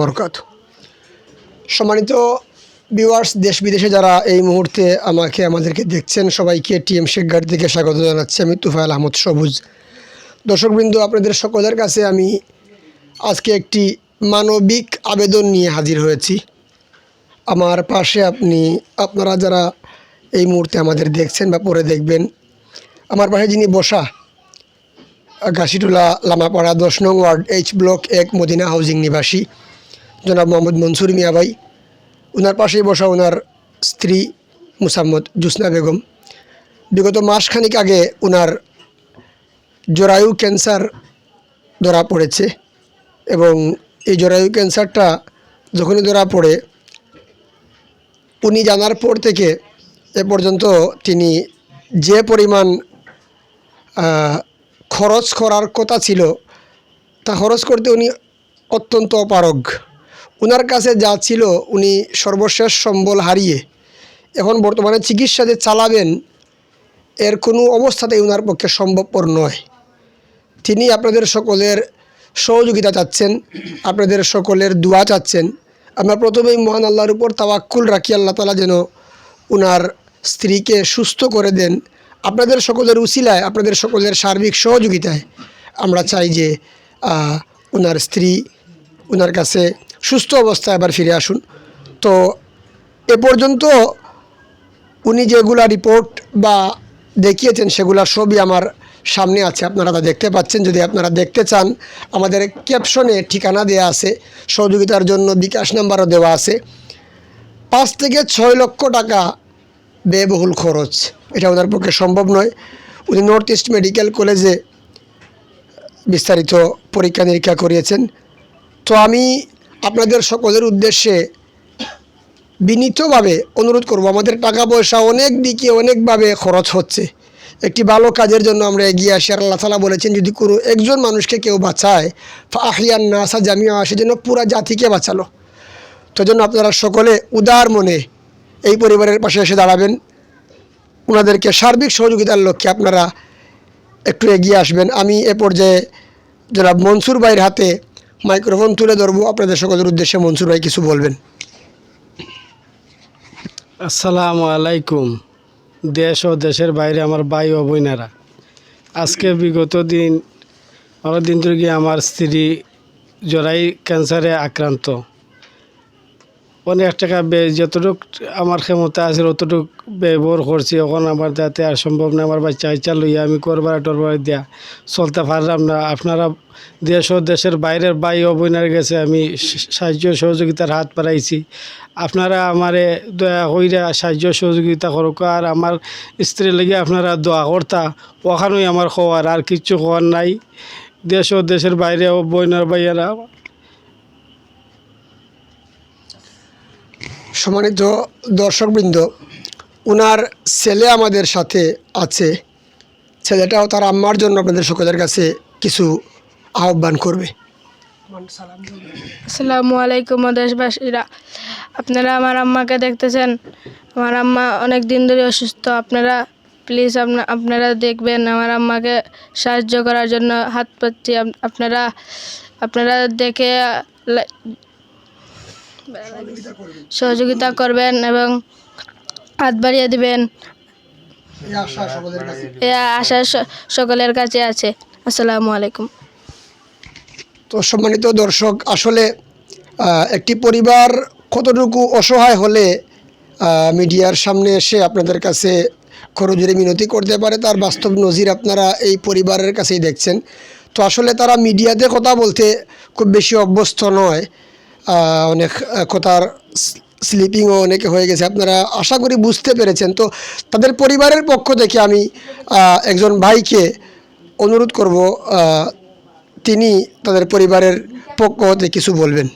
বরকাত সম্মানিত ভিউয়ার্স দেশ বিদেশে যারা এই মুহূর্তে আমাকে, আমাদেরকে দেখছেন, সবাইকে টিএম শেখঘাট থেকে স্বাগত জানাচ্ছি আমি তুফাইল আহমদ সবুজ। দর্শকবৃন্দ, আপনাদের সকলের কাছে আমি আজকে একটি মানবিক আবেদন নিয়ে হাজির হয়েছি। আমার পাশে আপনি, আপনারা যারা এই মুহূর্তে আমাদের দেখছেন বা পরে দেখবেন, আমার পাশে যিনি বসা, ঘাসিটোলা লামাপাড়া দশ নং ওয়ার্ড এইচ ব্লক এক, মদিনা হাউজিং নিবাসী। জনাব মোহাম্মদ মনসুর মিয়া ভাই ওনার পাশেই বসা ওনার স্ত্রী মুসাম্মদ জুসনা বেগম। বিগত মাসখানিক আগে ওনার জরায়ু ক্যান্সার ধরা পড়েছে এবং এই জরায়ু ক্যান্সারটা যখনই ধরা পড়ে, উনি জানার পর থেকে এ পর্যন্ত তিনি যে পরিমাণ খরচ করার কথা ছিল, তা খরচ করতে উনি অত্যন্ত অপারগ। ওনার কাছে যা ছিল উনি সর্বশেষ সম্বল হারিয়ে এখন বর্তমানে চিকিৎসা যে চালাবেন, এর কোনো অবস্থাতেই ওনার পক্ষে সম্ভবপর নয়। তিনি আপনাদের সকলের সহযোগিতা চাচ্ছেন, আপনাদের সকলের দোয়া চাচ্ছেন। আমরা প্রথমেই মহান আল্লাহর উপর তাওয়াক্কুল রাখি, আল্লাহ তালা যেন ওনার স্ত্রীকে সুস্থ করে দেন। আপনাদের সকলের উসিলায়, আপনাদের সকলের সার্বিক সহযোগিতায় আমরা চাই যে ওনার স্ত্রী ওনার কাছে সুস্থ অবস্থায় আবার ফিরে আসুন। তো এ পর্যন্ত উনি যেগুলা রিপোর্ট বা দেখিয়েছেন সেগুলা সবই আমার সামনে আছে, আপনারা তা দেখতে পাচ্ছেন। যদি আপনারা দেখতে চান, আমাদের ক্যাপশনে ঠিকানা দেওয়া আছে, সহযোগিতার জন্য বিকাশ নাম্বারও দেওয়া আছে। পাঁচ থেকে ছয় লক্ষ টাকা ব্যয়বহুল খরচ, এটা ওনার পক্ষে সম্ভব নয়। উনি নর্থ ইস্ট মেডিকেল কলেজে বিস্তারিত পরীক্ষা নিরীক্ষা করিয়েছেন। তো আমি আপনাদের সকলের উদ্দেশ্যে বিনীতভাবে অনুরোধ করব। আমাদের টাকা পয়সা অনেক দিকে অনেকভাবে খরচ হচ্ছে। একটি ভালো কাজের জন্য আমরা এগিয়ে আসি। আর আল্লাহ তালা বলেছেন, যদি কোনো একজন মানুষকে কেউ বাঁচায় আহিয়ান নাসা জামিয়া আসে যেন পুরা জাতিকে বাঁচালো। তো জন্য আপনারা সকলে উদার মনে এই পরিবারের পাশে এসে দাঁড়াবেন। ওনাদেরকে সার্বিক সহযোগিতার লক্ষ্যে আপনারা একটু এগিয়ে আসবেন। আমি এ পর্যায়ে জনাব মনসুর ভাইয়ের হাতে মাইক্রোফোন তুলে ধরবো, আপনাদের সকলের উদ্দেশ্যে মনসুর ভাই কিছু বলবেন। আসসালাম আলাইকুম, দেশ ও দেশের বাইরে আমার ভাই ও বোনেরা। আজকে বিগত দিন আমার দিন ধরে আমার স্ত্রী জরাই ক্যান্সারে আক্রান্ত। অনেক টাকা ব্যয়, যতটুক আমার ক্ষমতা আছে অতটুক ব্যবহার করছি। এখন আমার যাতে আর সম্ভব না, আমার বাচ্চা ইচ্ছা লইয়া আমি করবার টরবার দিয়া চলতে পারলাম না। আপনারা দেশ ও দেশের বাইরের ভাই ও বোনের গেছে আমি সাহায্য সহযোগিতার হাত বাড়াইছি। আপনারা আমারে দয়া কইরা সাহায্য সহযোগিতা করুক। আর আমার স্ত্রী লেগে আপনারা দোয়া করতা, ওখানেই আমার খোয়ার আর কিচ্ছু খোয়ার নাই। দেশ ও দেশের বাইরে ও বোনের সম্মানিত দর্শকবৃন্দ ওনার ছেলে আমাদের সাথে আছে। ছেলেটাও তার আম্মার জন্য আপনাদের সকলের কাছে কিছু আহ্বান করবে। আসসালামু আলাইকুম দেশবাসীরা আপনারা আমার আম্মাকে দেখতেছেন? আমার আম্মা অনেক দিন ধরে অসুস্থ। আপনারা প্লিজ আপনারা দেখবেন আমার আম্মাকে সাহায্য করার জন্য হাত পাচ্ছি আপনারা আপনারা দেখে সহযোগিতা করবেন এবং হাত বাড়িয়ে দিবেন। এ আশা সকলের কাছে আছে। আসসালামু আলাইকুম। তো সম্মানিত দর্শক আসলে একটি পরিবার কতটুকু অসহায় হলে মিডিয়ার সামনে এসে আপনাদের কাছে করজোরে মিনতি করতে পারে তার বাস্তব নজির আপনারা এই পরিবারের কাছেই দেখছেন। তো আসলে তারা মিডিয়াতে কথা বলতে খুব বেশি অভ্যস্ত নয়। অনেক কথার স্লিপিংও অনেকে হয়ে গেছে। আপনারা আশা করি বুঝতে পেরেছেন। তো তাদের পরিবারের পক্ষ থেকে আমি একজন ভাইকে অনুরোধ করব তিনি তাদের পরিবারের পক্ষ হতে কিছু বলবেন।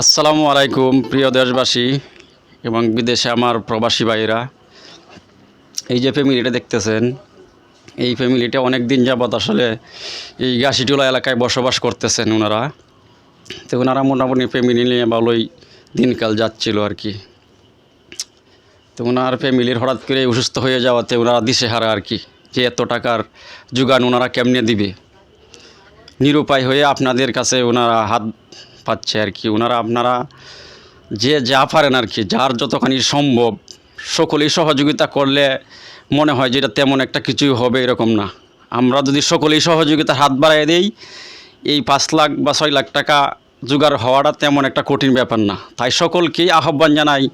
আসসালামু আলাইকুম, প্রিয় দেশবাসী এবং বিদেশে আমার প্রবাসী ভাইরা এই যে ফ্যামিলিটা দেখতেছেন এই ফ্যামিলিটা অনেক দিন যাবৎ আসলে এই গাছিটোলা এলাকায় বসবাস করতেছেন ওনারা। তো ওনারা মোটামুটি ফ্যামিলি নিয়ে ভালোই দিনকাল যাচ্ছিল আর কি। তো ওনার ফ্যামিলির হঠাৎ করে অসুস্থ হয়ে যাওয়াতে ওনারা দিশেহারা আর কি, যে এত টাকার যোগান ওনারা কেমনে দিবে? নিরুপায় হয়ে আপনাদের কাছে ওনারা হাত পাচ্ছে আর কি। ওনারা, আপনারা যে যা পারেন আর কি, যার যতখানি সম্ভব, সকলেই সহযোগিতা করলে মনে হয় যে এটা তেমন একটা কিছুই হবে এরকম না। আমরা যদি সকলেই সহযোগিতার হাত বাড়াই দিই এই পাঁচ লাখ বা ছয় লাখ টাকা জোগাড় হওয়াটা তেমন একটা কঠিন ব্যাপার না। তাই সকলকেই আহ্বান জানাই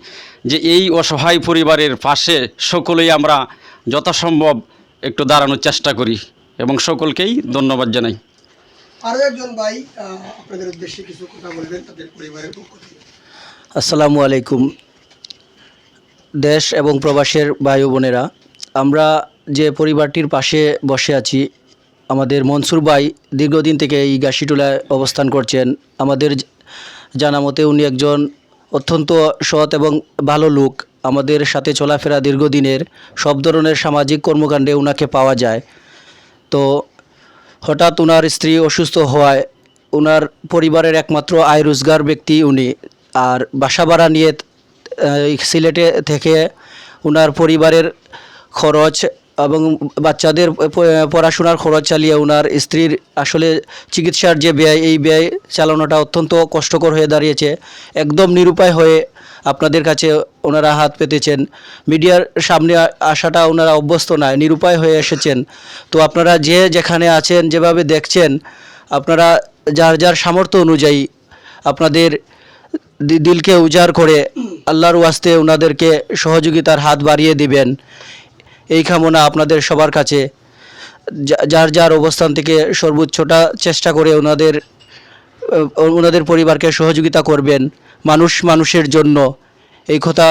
যে এই অসহায় পরিবারের পাশে সকলেই আমরা যথাসম্ভব একটু দাঁড়ানোর চেষ্টা করি এবং সকলকেই ধন্যবাদ জানাই। আরও একজন ভাই আপনাদের উদ্দেশ্যে কিছু কথা বলবেন তাদের পরিবারের পক্ষ থেকে। আসসালামু আলাইকুম। দেশ এবং প্রবাসের ভাই বোনেরা আমরা যে পরিবারটির পাশে বসে আছি, আমাদের মনসুর ভাই দীর্ঘদিন থেকে এই গাছিটুলায় অবস্থান করছেন। আমাদের জানা মতে উনি একজন অত্যন্ত সৎ এবং ভালো লোক। আমাদের সাথে চলাফেরা দীর্ঘদিনের, সব ধরনের সামাজিক কর্মকাণ্ডে ওনাকে পাওয়া যায়। তো হঠাৎ ওনার স্ত্রী অসুস্থ হওয়ায় ওনার পরিবারের একমাত্র আয় রোজগার ব্যক্তি উনি। আর বাসা ভাড়া নিয়ে সিলেটে থেকে ওনার পরিবারের খরচ এবং বাচ্চাদের পড়াশোনার খরচ চালিয়ে ওনার স্ত্রীর আসলে চিকিৎসার যে ব্যয়, এই ব্যয় চালানোটা অত্যন্ত কষ্টকর হয়ে দাঁড়িয়েছে। একদম নিরুপায় হয়ে আপনাদের কাছে ওনারা হাত পেতেছেন। মিডিয়ার সামনে আসাটা ওনারা অভ্যস্ত নয়, নিরুপায় হয়ে এসেছেন। তো আপনারা যে যেখানে আছেন, যেভাবে দেখছেন, আপনারা যার যার সামর্থ্য অনুযায়ী আপনাদের দিলকে উজাড় করে আল্লাহর ওয়াস্তে ওনাদেরকে সহযোগিতার হাত বাড়িয়ে দিবেন। এই কামনা আপনাদের সবার কাছে। যার যার অবস্থান থেকে সর্বোচ্চটা চেষ্টা করে ওনাদের ওনাদের পরিবারকে সহযোগিতা করবেন মানুষ মানুষের জন্য। এই কথা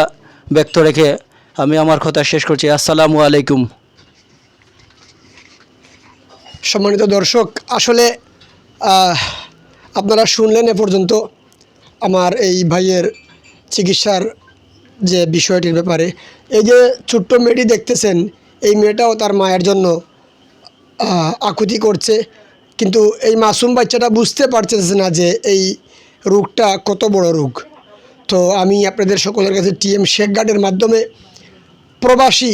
ব্যক্ত রেখে আমি আমার কথা শেষ করছি। আসসালামু আলাইকুম। সম্মানিত দর্শক, আসলে আপনারা শুনলেন এ পর্যন্ত আমার এই ভাইয়ের চিকিৎসার যে বিষয়টির ব্যাপারে। এই যে ছোট্ট মেয়েটি দেখতেছেন, এই মেয়েটাও তার মায়ের জন্য আকুতি করছে। কিন্তু এই মাসুম বাচ্চাটা বুঝতে পারতেছে না যে এই রোগটা কত বড় রোগ। তো আমি আপনাদের সকলের কাছে টিএম শেখ গার্ডের মাধ্যমে প্রবাসী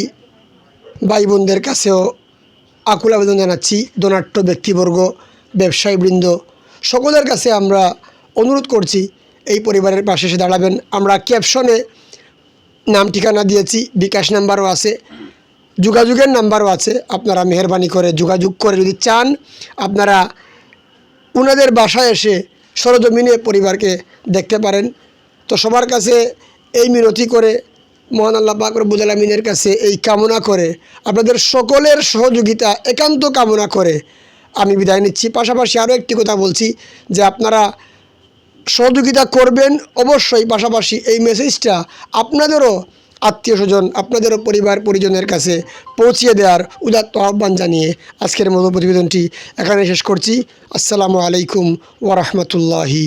ভাই বোনদের কাছেও আকুল আবেদন জানাচ্ছি। ধনাঢ্য ব্যক্তিবর্গ ব্যবসায়ীবৃন্দ সকলের কাছে আমরা অনুরোধ করছি, এই পরিবারের পাশে এসে দাঁড়াবেন। আমরা ক্যাপশনে নাম ঠিকানা দিয়েছি, বিকাশ নাম্বারও আছে, যোগাযোগের নাম্বারও আছে, আপনারা মেহরবানি করে যোগাযোগ করে যদি চান, আপনারা ওনাদের বাসায় এসে সরজমিনে পরিবারকে দেখতে পারেন। তো সবার কাছে এই মিনতি করে, মহান আল্লাহ পাক রব্বুল আলমিনের কাছে এই কামনা করে, আপনাদের সকলের সহযোগিতা, একান্ত কামনা করে আমি বিদায় নিচ্ছি। পাশাপাশি আরও একটি কথা বলছি যে আপনারা সহযোগিতা করবেন অবশ্যই, পাশাপাশি এই মেসেজটা আপনাদেরও আত্মীয় স্বজন, আপনাদেরও পরিবার, পরিজনের কাছে পৌঁছিয়ে দেওয়ার উদাত্ত আহ্বান জানিয়ে আজকের মতো প্রতিবেদনটি এখানে শেষ করছি। আসসালামু আলাইকুম ওরহমতুল্লাহি